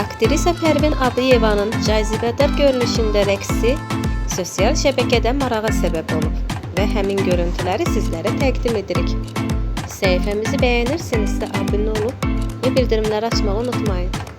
Aktrisa Pərvin Adıyevanın cazibədar görünüşündə rəqsi sosial şəbəkədə marağa səbəb olub və həmin görüntüləri sizlərə təqdim edirik. Səhifəmizi bəyənirsinizsə abunə olub və bildirimləri açmağı unutmayın.